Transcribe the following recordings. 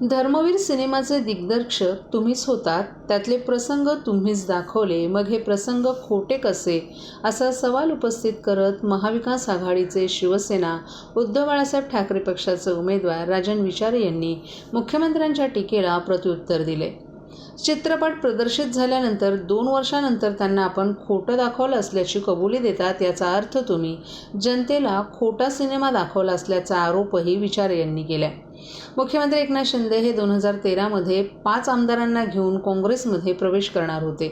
धर्मवीर सिनेमाचे दिग्दर्शक तुम्हीच होतात. त्यातले प्रसंग तुम्हीच दाखवले. मग हे प्रसंग खोटे कसे? असा सवाल उपस्थित करत महाविकास आघाडीचे शिवसेना उद्धव बाळासाहेब ठाकरे पक्षाचे उमेदवार राजन विचारे यांनी मुख्यमंत्र्यांच्या टीकेला प्रत्युत्तर दिले. चित्रपट प्रदर्शित झाल्यानंतर दोन वर्षानंतर त्यांना आपण खोटं दाखवलं असल्याची कबुली देतात याचा अर्थ तुम्ही जनतेला खोटा सिनेमा दाखवला असल्याचा आरोपही विचारे यांनी केला मुख्यमंत्री एकनाथ शिंदे हे दोन हजार तेरामध्ये पाच आमदारांना घेऊन काँग्रेसमध्ये प्रवेश करणार होते.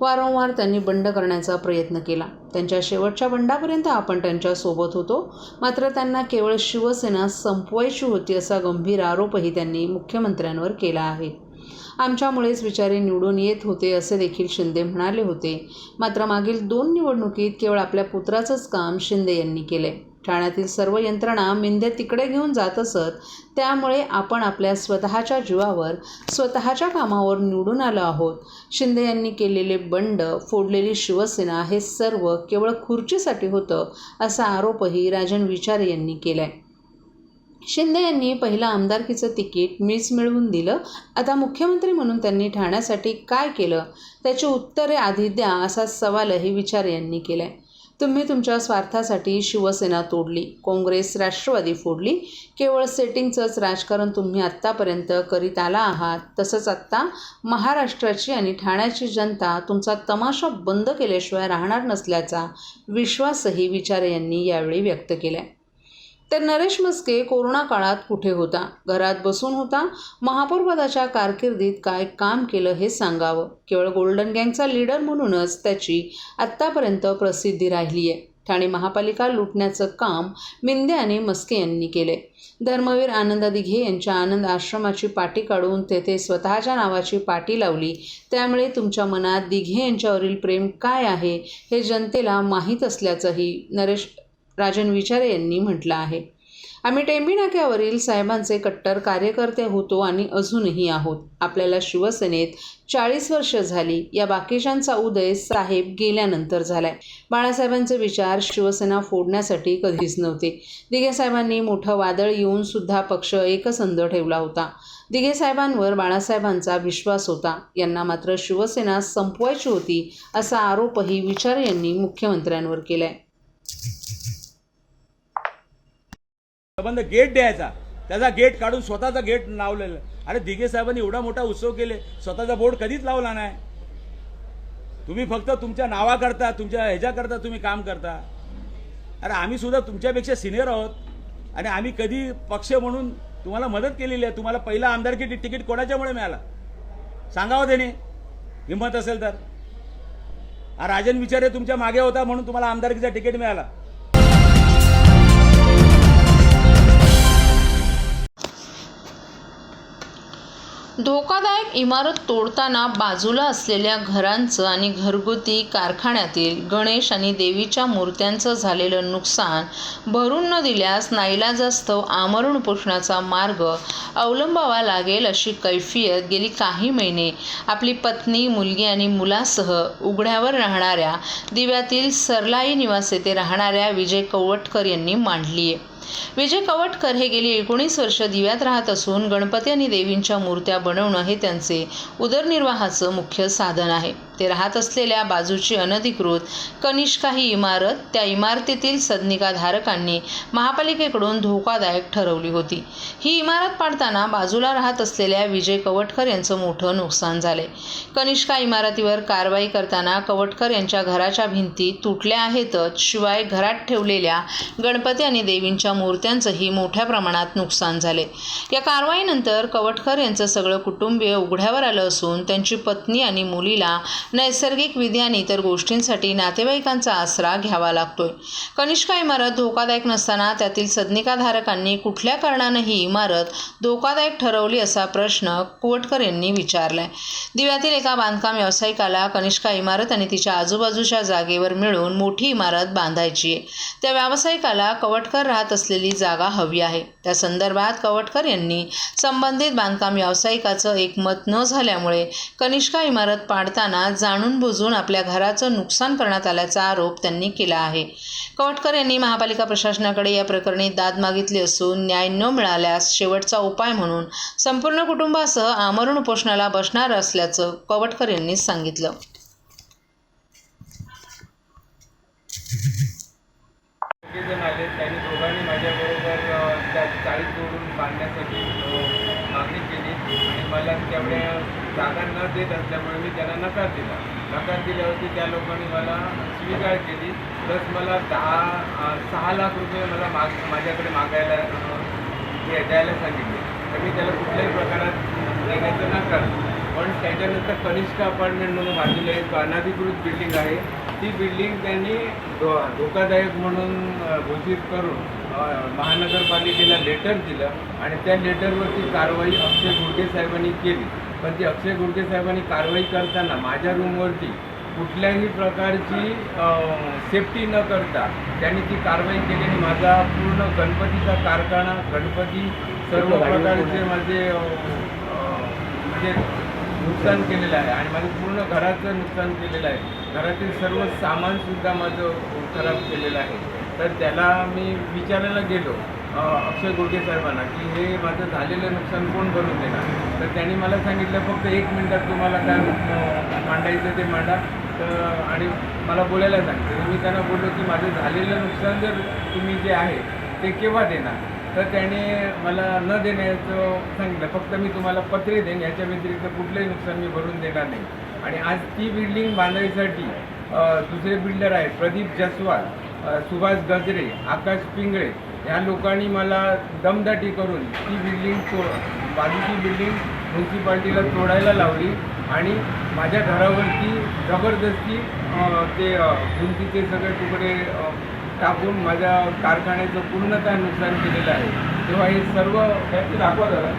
वारंवार त्यांनी बंड करण्याचा प्रयत्न केला. त्यांच्या शेवटच्या बंडापर्यंत आपण त्यांच्यासोबत होतो. मात्र त्यांना केवळ शिवसेना संपवायची होती असा गंभीर आरोपही त्यांनी मुख्यमंत्र्यांवर केला आहे. आमच्यामुळेच विचारे निवडून येत होते असे देखील शिंदे म्हणाले होते. मात्र मागील दोन निवडणुकीत केवळ आपल्या पुत्राचंच काम शिंदे यांनी केले ठाण्यातील सर्व यंत्रणा मिंदे तिकडे घेऊन जात असत त्यामुळे आपण आपल्या स्वतःच्या जीवावर स्वतःच्या कामावर निवडून आलो आहोत. शिंदे यांनी केलेले बंड फोडलेली शिवसेना हे सर्व केवळ खुर्चीसाठी होतं असा आरोपही राजन विचारे यांनी केलाय. शिंदे यांनी पहिलं आमदारकीचं तिकीट मीच मिळवून दिलं. आता मुख्यमंत्री म्हणून त्यांनी ठाण्यासाठी काय केलं? त्याची उत्तरे आधी द्या असा सवालही विचारे यांनी केलाय. तुम्ही तुमच्या स्वार्थासाठी शिवसेना तोडली काँग्रेस राष्ट्रवादी फोडली केवळ सेटिंगचंच राजकारण तुम्ही आत्तापर्यंत करीत आला आहात तसंच आत्ता महाराष्ट्राची आणि ठाण्याची जनता तुमचा तमाशा बंद केल्याशिवाय राहणार नसल्याचा विश्वासही विचारे यांनी यावेळी व्यक्त केला आहे तर नरेश मस्के कोरोना काळात कुठे होता? घरात बसून होता? महापौरपदाच्या कारकिर्दीत काय काम केलं हे सांगावं? केवळ गोल्डन गँगचा लीडर म्हणूनच त्याची आत्तापर्यंत प्रसिद्धी राहिली आहे ठाणे महापालिका लुटण्याचं काम मिंदे आणि मस्के यांनी केले धर्मवीर आनंद दिघे यांच्या आनंद आश्रमाची पाटी काढून तेथे स्वतःच्या नावाची पाटी लावली. त्यामुळे तुमच्या मनात दिघे यांच्यावरील प्रेम काय आहे हे जनतेला माहीत असल्याचंही नरेश राजन विचारे यांनी म्हटलं आहे. आम्ही टेंबी नाक्यावरील साहेबांचे कट्टर कार्यकर्ते होतो आणि अजूनही आहोत. आपल्याला शिवसेनेत चाळीस वर्ष झाली. या बाकीच्यांचा उदय साहेब गेल्यानंतर झालाय. बाळासाहेबांचे विचार शिवसेना फोडण्यासाठी कधीच नव्हते. दिघे साहेबांनी मोठं वादळ येऊन सुद्धा पक्ष एकसंध ठेवला होता. दिघे साहेबांवर बाळासाहेबांचा विश्वास होता. यांना मात्र शिवसेना संपवायची होती असा आरोपही विचार यांनी मुख्यमंत्र्यांवर केलाय. संबंध गेट द्यायचा. त्याचा गेट काढून स्वतःचा गेट लावलेलं. अरे दिघे साहेबांनी एवढा मोठा उत्सव केले. स्वतःचा बोर्ड कधीच लावला नाही. तुम्ही फक्त तुमच्या नावाकरता तुमच्या ह्याच्याकरता तुम्ही काम करता. अरे आम्ही सुद्धा तुमच्यापेक्षा सिनियर आहोत. आणि आम्ही कधी पक्ष म्हणून तुम्हाला मदत केलेली आहे. तुम्हाला पहिला आमदारकी तिकीट कोणाच्यामुळे मिळाला? सांगावं त्याने. हिंमत असेल तर. राजन विचारे तुमच्या मागे होता म्हणून तुम्हाला आमदारकीचा तिकीट मिळाला. धोकादायक इमारत तोडताना बाजूला असलेल्या घरांचं आणि घरगुती कारखान्यातील गणेश आणि देवीच्या मूर्त्यांचं झालेलं नुकसान भरून न दिल्यास नाईलाजास्तव आमरण उपोषणाचा मार्ग अवलंबावा लागेल अशी कैफियत गेली काही महिने. आपली पत्नी मुलगी आणि मुलासह उघड्यावर राहणाऱ्या दिव्यातील सरलाई निवास येथे राहणाऱ्या विजय कवटकर यांनी मांडली आहे विजय कवटकर हे गेली एकोणीस वर्ष दिव्यात राहत असून गणपती आणि देवींच्या मूर्त्या बनवणं हे त्यांचे उदरनिर्वाहाचं मुख्य साधन आहे. ते राहत असलेल्या बाजूची अनधिकृत कनिष्का ही इमारत त्या इमारतीतील सदनिकाधारकांनी महापालिकेकडून धोकादायक ठरवली होती. ही इमारत पाडताना बाजूला राहत असलेल्या विजय कवटकर यांचं मोठं नुकसान झाले कनिष्का इमारतीवर कारवाई करताना कवटकर यांच्या घराच्या भिंती तुटल्या आहेतच शिवाय घरात ठेवलेल्या गणपती आणि देवींच्या मूर्त्यांचंही मोठ्या प्रमाणात नुकसान झाले या कारवाईनंतर कवटकर यांचं सगळं कुटुंबीय उघड्यावर आलं असून त्यांची पत्नी आणि मुलीला नैसर्गिक विधी आणि इतर गोष्टींसाठी नातेवाईकांचा आसरा घ्यावा लागतोय. कनिष्का इमारत धोकादायक नसताना त्यातील सदनिकाधारकांनी कुठल्या कारणानं ही इमारत धोकादायक ठरवली असा प्रश्न कोटकर यांनी विचारलाय. दिव्यातील एका बांधकाम व्यावसायिकाला कनिष्का इमारत आणि तिच्या आजूबाजूच्या जागेवर मिळून मोठी इमारत बांधायची आहे. त्या व्यावसायिकाला कवटकर राहत असलेली जागा हवी आहे. त्या संदर्भात कवटकर यांनी संबंधित बांधकाम व्यावसायिकाचं एकमत न झाल्यामुळे कनिष्का इमारत पाडताना जाणून बुजून आपल्या घराचं नुकसान करण्यात आल्याचा आरोप त्यांनी केला आहे. कवटकर यांनी महापालिका प्रशासनाकडे या प्रकरणी दाद मागितली असून न्याय न मिळाल्यास शेवटचा उपाय म्हणून संपूर्ण कुटुंबासह आमरण उपोषणाला बसणार असल्याचं कवटकर यांनी सांगितलं. जण आले त्यांनी दोघांनी माझ्याबरोबर त्या चाळीत जोडून बांधण्यासाठी मागणी केली आणि मला त्यामुळे जागा न देत असल्यामुळे मी त्याला नकार दिला. नकार दिल्यावरती त्या लोकांनी मला स्वीकार केली. प्लस मला दहा सहा लाख रुपये मला माग माझ्याकडे मागायला हे द्यायला सांगितले. तर मी त्याला कुठल्याही प्रकारात देण्याचं नकार पण त्याच्यानंतर कनिष्ठ अपार्टमेंट म्हणून बाजूला एक अनधिकृत बिल्डिंग आहे. ती बिल्डिंग त्यांनी धो धोकादायक म्हणून घोषित करून महानगरपालिकेला लेटर दिलं आणि त्या लेटरवरती कारवाई अक्षय गुडगे साहेबांनी केली. पण ती अक्षय गुडगे साहेबांनी कारवाई करताना माझ्या रूमवरती कुठल्याही प्रकारची सेफ्टी न करता त्यांनी ती कारवाई केली आणि माझा पूर्ण गणपतीचा कारखाना गणपती सर्व प्रकारचे माझे म्हणजे नुकसान केलेलं आहे आणि माझं पूर्ण घराचं नुकसान केलेलं आहे. घरातील सर्व सामानसुद्धा माझं खराब केलेलं आहे. तर त्याला मी विचारायला गेलो. अक्षय गुडगे साहेबांना की हे माझं झालेलं नुकसान कोण भरून देणार? तर त्यांनी मला सांगितलं फक्त एक मिनटात तुम्हाला काय मांडायचं ते मांडा. तर आणि मला बोलायला सांगितलं. मी त्यांना बोललो की माझं झालेलं नुकसान जर तुम्ही जे आहे ते केव्हा देणार? तर त्याने मला न देण्याचं सांगितलं. फक्त मी तुम्हाला पत्रे देईन याच्या व्यतिरिक्त कुठलंही नुकसान मी भरून देणार नाही. आणि आज ती बिल्डिंग बांधायसाठी दुसरे बिल्डर आहेत प्रदीप जसवाल सुभाष गजरे आकाश पिंगळे ह्या लोकांनी मला दमदाटी करून ती बिल्डिंग तो बाजूची बिल्डिंग म्युन्सिपाल्टीला तोडायला लावली आणि माझ्या घरावरती जबरदस्ती ते भिंतीचे सगळे तुकडे टाकून माझ्या कारखान्याचं पूर्णतः नुकसान केलेलं आहे. तेव्हा हे सर्व दाखवा जरा.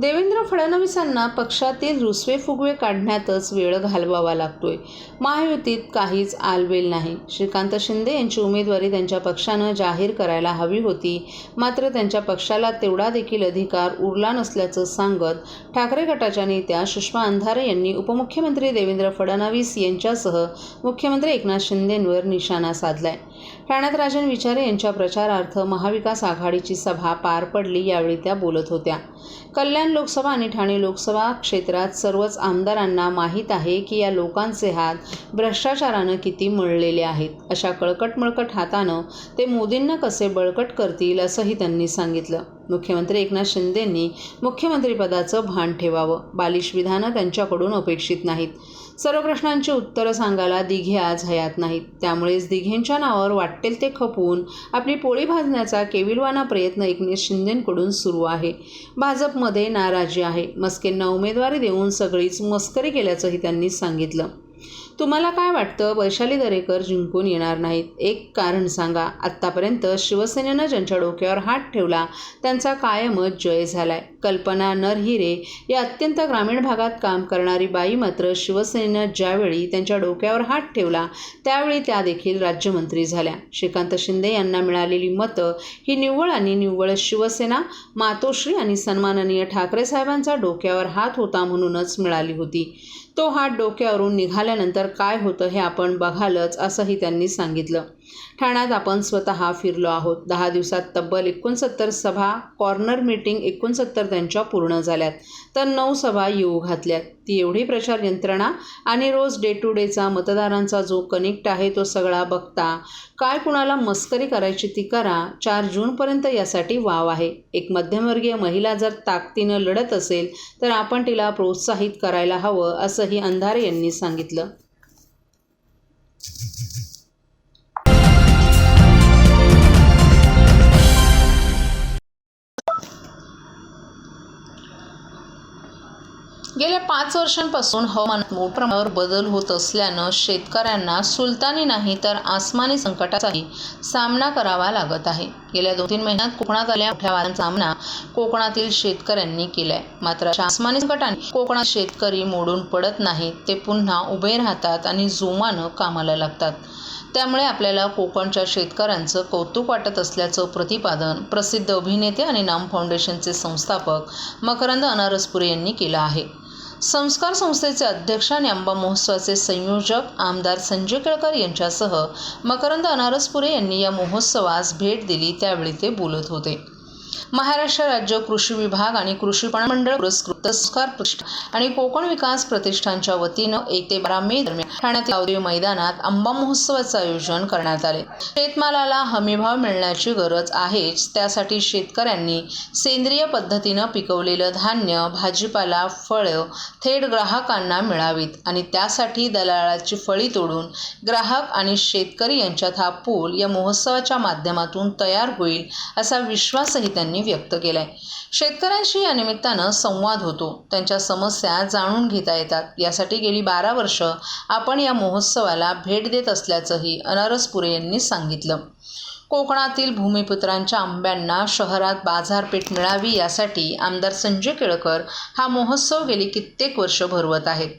देवेंद्र फडणवीसांना पक्षातील रुसवे फुगवे काढण्यातच वेळ घालवावा लागतोय. महायुतीत काहीच आलबेल नाही. श्रीकांत शिंदे यांची उमेदवारी त्यांच्या पक्षानं जाहीर करायला हवी होती. मात्र त्यांच्या पक्षाला तेवढा देखील अधिकार उरला नसल्याचं सांगत ठाकरे गटाच्या नेत्या सुषमा अंधारे यांनी उपमुख्यमंत्री देवेंद्र फडणवीस यांच्यासह मुख्यमंत्री एकनाथ शिंदेंवर निशाणा साधलाय. ठाण्यात राजन विचारे यांच्या प्रचारार्थ महाविकास आघाडीची सभा पार पडली यावेळी त्या बोलत होत्या. कल्याण लोकसभा आणि ठाणे लोकसभा क्षेत्रात सर्वच आमदारांना माहीत आहे की या लोकांचे हात भ्रष्टाचारानं किती मळलेले आहेत. अशा कळकट मळकट हातानं ते मोदींना कसे बळकट करतील असंही त्यांनी सांगितलं. मुख्यमंत्री एकनाथ शिंदेंनी मुख्यमंत्रीपदाचं भान ठेवावं. बालिश विधानं त्यांच्याकडून अपेक्षित नाहीत. सर्व प्रश्नांची उत्तरं सांगायला दिघे आज हयात नाहीत. त्यामुळेच दिघेंच्या नावावर वाटेल ते खपवून आपली पोळी भाजण्याचा केविलवाना प्रयत्न एकनाथ शिंदेंकडून सुरू आहे. भाजपमध्ये नाराजी आहे. मस्केंना उमेदवारी देऊन सगळीच मस्करी केल्याचंही त्यांनी सांगितलं. तुम्हाला काय वाटतं? वैशाली दरेकर जिंकून येणार नाहीत. एक कारण सांगा. आत्तापर्यंत शिवसेनेनं ज्यांच्या डोक्यावर हात ठेवला त्यांचा कायमच जय झालाय. कल्पना नरहिरे या अत्यंत ग्रामीण भागात काम करणारी बाई मात्र शिवसेनेनं ज्यावेळी त्यांच्या डोक्यावर हात ठेवला त्यावेळी त्या देखील राज्यमंत्री झाल्या. श्रीकांत शिंदे यांना मिळालेली मतं ही निव्वळ आणि निव्वळ शिवसेना मातोश्री आणि सन्माननीय ठाकरे साहेबांचा डोक्यावर हात होता म्हणूनच मिळाली होती. तो हात डोक्यावरून निघाल्यानंतर काय होतं हे आपण बघालच असंही त्यांनी सांगितलं. ठाण्यात आपण स्वतः फिरलो आहोत. दहा दिवसात तब्बल एकोणसत्तर सभा कॉर्नर मीटिंग एकोणसत्तर त्यांच्या पूर्ण झाल्यात. तर नऊ सभा येऊ घातल्यात. ती एवढी प्रचार यंत्रणा आणि रोज डे टू डेचा मतदारांचा जो कनेक्ट आहे तो सगळा बघता काय कुणाला मस्करी करायची ती करा चार जूनपर्यंत यासाठी वाव आहे. एक मध्यमवर्गीय महिला जर ताकदीनं लढत असेल तर आपण तिला प्रोत्साहित करायला हवं असंही अंधारे यांनी सांगितलं. गेल्या पाच वर्षांपासून हवामानात मोठ्या प्रमाणावर बदल होत असल्यानं शेतकऱ्यांना सुलतानी नाही तर आसमानी संकटाचाही सामना करावा लागत आहे. गेल्या दोन तीन महिन्यात कोकणात आल्या मोठ्या वादांचा सामना कोकणातील शेतकऱ्यांनी केलाय. मात्र अशा आसमानी संकटाने कोकणात शेतकरी मोडून पडत नाहीत ते पुन्हा उभे राहतात आणि जोमानं कामाला लागतात. त्यामुळे आपल्याला कोकणच्या शेतकऱ्यांचं कौतुक वाटत असल्याचं प्रतिपादन प्रसिद्ध अभिनेते आणि नाम फाउंडेशनचे संस्थापक मकरंद अनारसपुरे यांनी केलं आहे. संस्कार संस्थेचे अध्यक्ष आणि आंबा महोत्सवाचे संयोजक आमदार संजय केळकर यांच्यासह मकरंद अनारसपुरे यांनी या महोत्सवास भेट दिली त्यावेळी ते बोलत होते. महाराष्ट्र राज्य कृषी विभाग आणि कृषी पणन मंडळ पुरस्कृत आणि कोकण विकास प्रतिष्ठानच्या वतीनं एक ते बारा मे दरम्यान ठाण्यातील गावदेवी मैदानात आंबा महोत्सवाचं आयोजन करण्यात आले. शेतमालाला हमीभाव मिळण्याची गरज आहेच त्यासाठी शेतकऱ्यांनी सेंद्रिय पद्धतीनं पिकवलेलं धान्य भाजीपाला फळं थेट ग्राहकांना मिळावीत आणि त्यासाठी दलालाची फळी तोडून ग्राहक आणि शेतकरी यांच्यात हा पूल या महोत्सवाच्या माध्यमातून तयार होईल असा विश्वासही त्यांनी व्यक्त केलाय. शेतकऱ्यांशी या निमित्तानं संवाद होतो. त्यांच्या समस्या जाणून घेता येतात. यासाठी गेली बारा वर्ष आपण या महोत्सवाला भेट देत असल्याचंही अनारसपुरे यांनी सांगितलं. कोकणातील भूमिपुत्रांच्या आंब्यांना शहरात बाजारपेठ मिळावी यासाठी आमदार संजय केळकर हा महोत्सव गेली कित्येक वर्ष भरवत आहेत.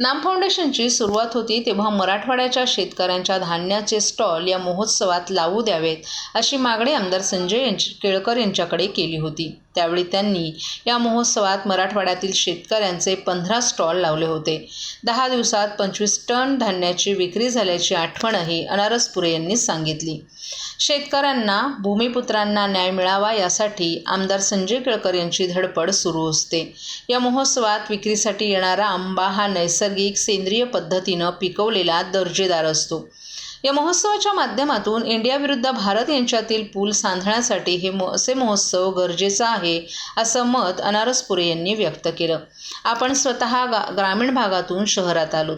नाम फाउंडेशनची सुरुवात होती तेव्हा मराठवाड्याच्या शेतकऱ्यांच्या धान्याचे स्टॉल या महोत्सवात लावू द्यावेत अशी मागणी आमदार संजय यांची केळकर यांच्याकडे केली होती. त्यावेळी त्यांनी या महोत्सवात मराठवाड्यातील शेतकऱ्यांचे पंधरा स्टॉल लावले होते. दहा दिवसात पंचवीस टन धान्याची विक्री झाल्याची आठवणही अनारसपुरे यांनी सांगितली. शेतकऱ्यांना भूमिपुत्रांना न्याय मिळावा यासाठी आमदार संजय केळकर यांची धडपड सुरू असते. या महोत्सवात विक्रीसाठी येणारा आंबा हा नैसर्गिक सेंद्रिय पद्धतीनं पिकवलेला दर्जेदार असतो. या महोत्सवाच्या माध्यमातून इंडिया विरुद्ध भारत यांच्यातील पूल सांधण्यासाठी हे असे महोत्सव गरजेचा आहे असं मत अनारसपुरे यांनी व्यक्त केलं. आपण स्वतः गा ग्रामीण भागातून शहरात आलो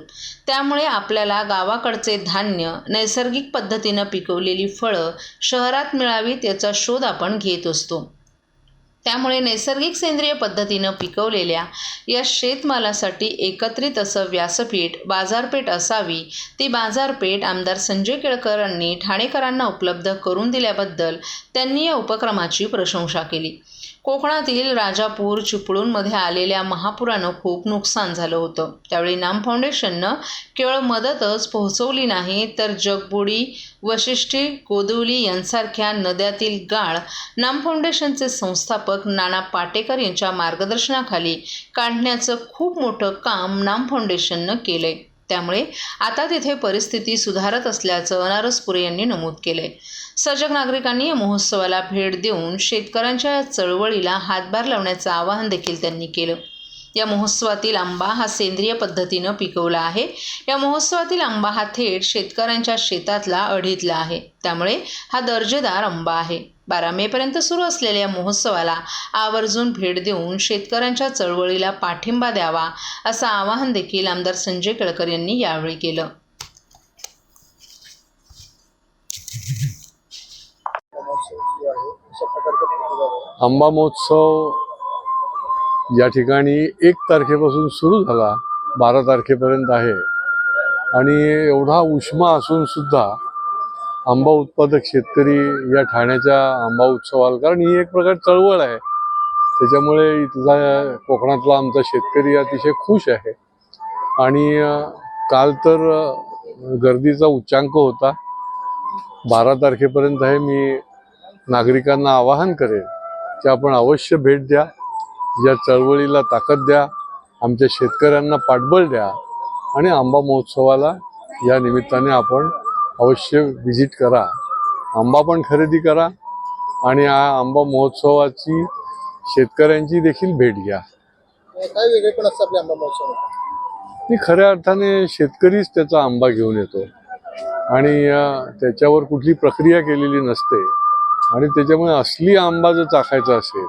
त्यामुळे आपल्याला गावाकडचे धान्य नैसर्गिक पद्धतीनं पिकवलेली फळं शहरात मिळावीत याचा शोध आपण घेत असतो. त्यामुळे नैसर्गिक सेंद्रिय पद्धतीनं पिकवलेल्या या शेतमालासाठी एकत्रित असं व्यासपीठ बाजारपेठ असावी. ती बाजारपेठ आमदार संजय केळकरांनी ठाणेकरांना उपलब्ध करून दिल्याबद्दल त्यांनी या उपक्रमाची प्रशंसा केली. कोकणातील राजापूर चिपळूणमध्ये आलेल्या महापुरानं खूप नुकसान झालं होतं. त्यावेळी नाम फाउंडेशननं केवळ मदतच पोहोचवली नाही तर जगबुडी वशिष्ठी गोदवली यांसारख्या नद्यातील गाळ नाम फाउंडेशनचे संस्थापक नाना पाटेकर यांच्या मार्गदर्शनाखाली काढण्याचं खूप मोठं काम नाम फाउंडेशननं केलंय. त्यामुळे आता तिथे परिस्थिती सुधारत असल्याचं अनारसपुरे यांनी नमूद केलंय. सजग नागरिकांनी या महोत्सवाला भेट देऊन शेतकऱ्यांच्या या चळवळीला हातभार लावण्याचं आवाहन देखील त्यांनी केलं. या महोत्सवातील आंबा हा सेंद्रिय पद्धतीनं पिकवला आहे. या महोत्सवातील आंबा हा थेट शेतकऱ्यांच्या शेतातला अढीतला आहे. त्यामुळे हा दर्जेदार आंबा आहे. बारा मेपर्यंत सुरू असलेल्या या महोत्सवाला आवर्जून भेट देऊन शेतकऱ्यांच्या चळवळीला पाठिंबा द्यावा असं आवाहन देखील आमदार संजय केळकर यांनी यावेळी केलं. आंबा महोत्सव या ठिकाणी एक तारखेपासून सुरू झाला बारा तारखेपर्यंत आहे. आणि एवढा उष्मा असून सुद्धा आंबा उत्पादक शेतकरी या ठाण्याच्या आंबा उत्सवाला कारण ही एक प्रकार चळवळ आहे. त्याच्यामुळे इथला कोकणातला आमचा शेतकरी अतिशय खुश आहे. आणि काल तर गर्दीचा उच्चांक होता. बारा तारखेपर्यंत आहे मी नागरिकांना आवाहन करेन की आपण अवश्य भेट द्या. या चळवळीला ताकद द्या. आमच्या शेतकऱ्यांना पाठबळ द्या. आणि आंबा महोत्सवाला या निमित्ताने आपण अवश्य व्हिजिट करा. आंबा पण खरेदी करा आणि हा आंबा महोत्सवाची शेतकऱ्यांची देखील भेट घ्या. काय वेगळेपण असतं आपल्या आंबा महोत्सव मी खऱ्या अर्थाने शेतकरीच त्याचा आंबा घेऊन येतो. आणि त्याच्यावर कुठली प्रक्रिया केलेली नसते. आणि त्याच्यामुळे असली आंबा जर चाखायचा असेल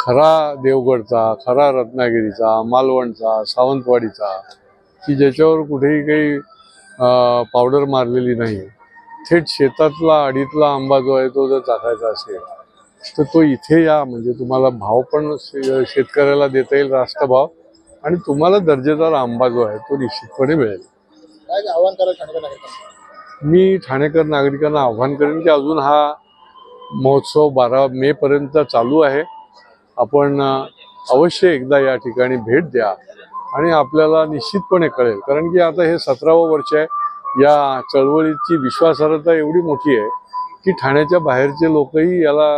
खरा देवगडचा खरा रत्नागिरीचा मालवणचा सावंतवाडीचा की ज्याच्यावर कुठेही काही पावडर मारलेली नाही. थेट शेतातला अडीतला आंबा जो आहे तो जर चाखायचा असेल तर तो इथे या. म्हणजे तुम्हाला भाव पण शेतकऱ्याला देता येईल रास्त भाव आणि तुम्हाला दर्जेदार आंबा जो आहे तो निश्चितपणे मिळेल. मी ठाणेकर नागरिकांना आव्हान करेन की अजून हा महोत्सव बारा मे पर्यंत चालू आहे. आपण अवश्य एकदा या ठिकाणी भेट द्या. आणि आपल्याला निश्चितपणे कळेल. कारण की आता हे सतरावं वर्ष आहे. या चळवळीची विश्वासार्हता एवढी मोठी आहे की ठाण्याच्या बाहेरचे लोकही याला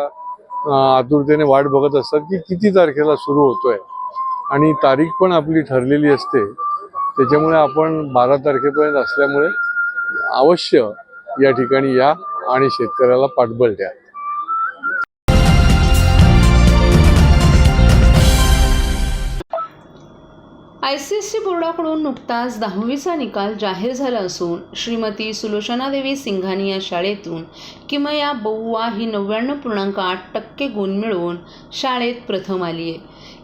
आतुरतेने वाट बघत असतात की किती तारखेला सुरू होतोय. आणि तारीख पण आपली ठरलेली असते. त्याच्यामुळे आपण बारा तारखेपर्यंत असल्यामुळे अवश्य या ठिकाणी या आणि शेतकऱ्याला पाठबळ द्या. आय सी एस सी बोर्डाकडून नुकताच दहावीचा निकाल जाहीर झाला असून श्रीमती सुलोचनादेवी सिंघानी या शाळेतून किमया बउवा ही नव्याण्णव पूर्णांक आठ टक्के गुण मिळवून शाळेत प्रथम आली आहे.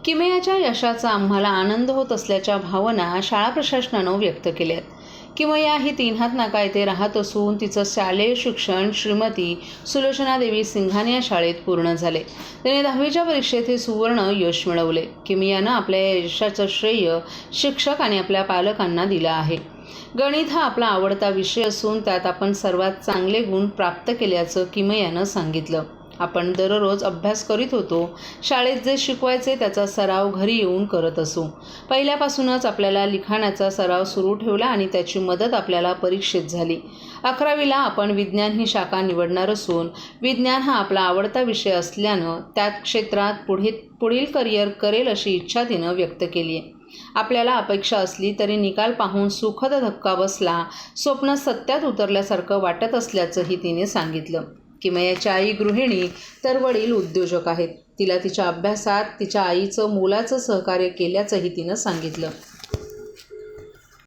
किमयाच्या यशाचा आम्हाला आनंद होत असल्याच्या भावना शाळा प्रशासनानं व्यक्त केल्या किंवा किमया ही तीन हात नाका येथे राहत असून तिचं शालेय शिक्षण श्रीमती सुलोचनादेवी सिंघानी या शाळेत पूर्ण झाले. तिने दहावीच्या परीक्षेत हे सुवर्ण यश मिळवले. किमियानं आपल्या यशाचं श्रेय शिक्षक आणि आपल्या पालकांना दिलं आहे. गणित हा आपला आवडता विषय असून त्यात आपण सर्वात चांगले गुण प्राप्त केल्याचं किमयानं सांगितलं. आपण दररोज अभ्यास करीत होतो शाळेत जे शिकवायचे त्याचा सराव घरी येऊन करत असू. पहिल्यापासूनच आपल्याला लिखाणाचा सराव सुरू ठेवला आणि त्याची मदत आपल्याला परीक्षेत झाली. अकरावीला आपण विज्ञान ही शाखा निवडणार असून विज्ञान हा आपला आवडता विषय असल्यानं त्या क्षेत्रात पुढे पुढील करिअर करेल अशी इच्छा तिनं व्यक्त केली आहे आपल्याला अपेक्षा असली तरी निकाल पाहून सुखद धक्का बसला स्वप्न सत्यात उतरल्यासारखं वाटत असल्याचंही तिने सांगितलं. किमयाची आई गृहिणी तर वडील उद्योजक आहेत. तिला तिच्या अभ्यासात तिच्या आईचं मोलाचं सहकार्य केल्याचंही तिनं सांगितलं.